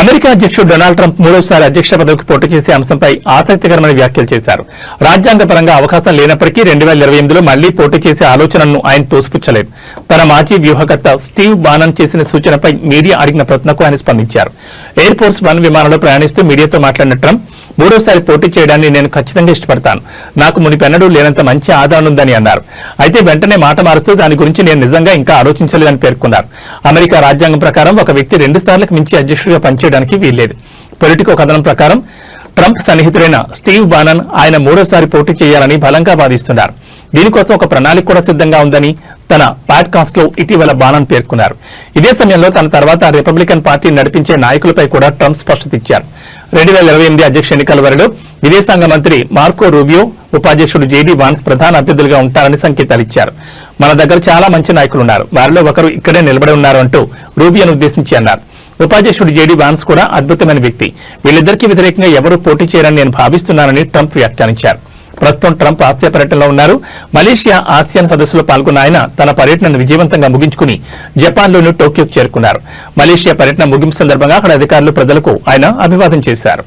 America అధ్యక్షుడు Donald Trump మూడోసారి అధ్యక్ష పదవికి పోటీ చేసే అంశంపై ఆసక్తికరమైన వ్యాఖ్యలు చేశారు. రాజ్యాంగపరంగా అవకాశం లేనప్పటికీ రెండు వేల ఇరవై ఎనిమిదిలో మళ్ళీ పోటీ చేసే ఆలోచనను ఆయన తోసిపుచ్చలేదు. తన మాజీ వ్యూహకర్త స్టీవ్ బానన్ చేసిన సూచనపై మీడియా అడిగిన ప్రశ్నకు ఆయన స్పందించారు. ఎయిర్ ఫోర్స్ వన్ విమానంలో ప్రయాణిస్తూ మీడియాతో మాట్లాడిన ట్రంప్ మూడోసారి పోటీ చేయడాన్ని నేను ఖచ్చితంగా ఇష్టపడతాను. నాకు మునిపెన్నడూ లేనంత మంచి ఆదరణ ఉందని అన్నారు. అయితే వెంటనే మాట మారుస్తూ దాని గురించి నేను నిజంగా ఇంకా ఆలోచించలేదని పేర్కొన్నారు. అమెరికా రాజ్యాంగం ప్రకారం ఒక వ్యక్తి రెండు సార్లకు మించి అధ్యక్షుడిగా పనిచేయడానికి వీల్లేదు. పొలిటికో కథనం ప్రకారం ట్రంప్ సన్నిహితుడైన స్టీవ్ బానన్ ఆయన మూడోసారి పోటీ చేయాలని బలంగా వాదిస్తున్నారు. దీనికోసం ఒక ప్రణాళిక కూడా సిద్ధంగా ఉందని తన పాడ్కాస్ట్లో ఇటీవల బాణం పేర్కొన్నారు. ఇదే సమయంలో తన తర్వాత రిపబ్లికన్ పార్టీ నడిపించే నాయకులపై కూడా ట్రంప్ స్పష్టత ఇచ్చారు. రెండు వేల ఇరవై ఎనిమిది అధ్యక్ష ఎన్నికల వరలో విదేశాంగ మంత్రి మార్కో రూబియో ఉపాధ్యక్షుడు జేడీ వాన్స్ ప్రధాన అభ్యర్థులుగా ఉంటారని సంకేతాలు ఇచ్చారు. మన దగ్గర చాలా మంచి నాయకులు ఉన్నారు వారిలో ఒకరు ఇక్కడే నిలబడి ఉన్నారు అంటూ రూబియోను ఉద్దేశించి అన్నారు. ఉపాధ్యక్షుడు జేడీ వాన్స్ కూడా అద్భుతమైన వ్యక్తి. వీళ్ళిద్దరికీ వ్యతిరేకంగా ఎవరూ పోటీ చేయరని నేను భావిస్తున్నానని ట్రంప్ వ్యాఖ్యానించారు. ప్రస్తుతం ట్రంప్ ఆసియా పర్యటనలో ఉన్నారు. మలేషియా ఆసియాన్ సదస్సులో పాల్గొన్న ఆయన తన పర్యటనను విజయవంతంగా ముగించుకుని జపాన్లోని టోక్యోకు చేరుకున్నారు. మలేషియా పర్యటన ముగింపు సందర్భంగా అక్కడ అధికారులు ప్రజలకు ఆయన అభివాదం చేశారు.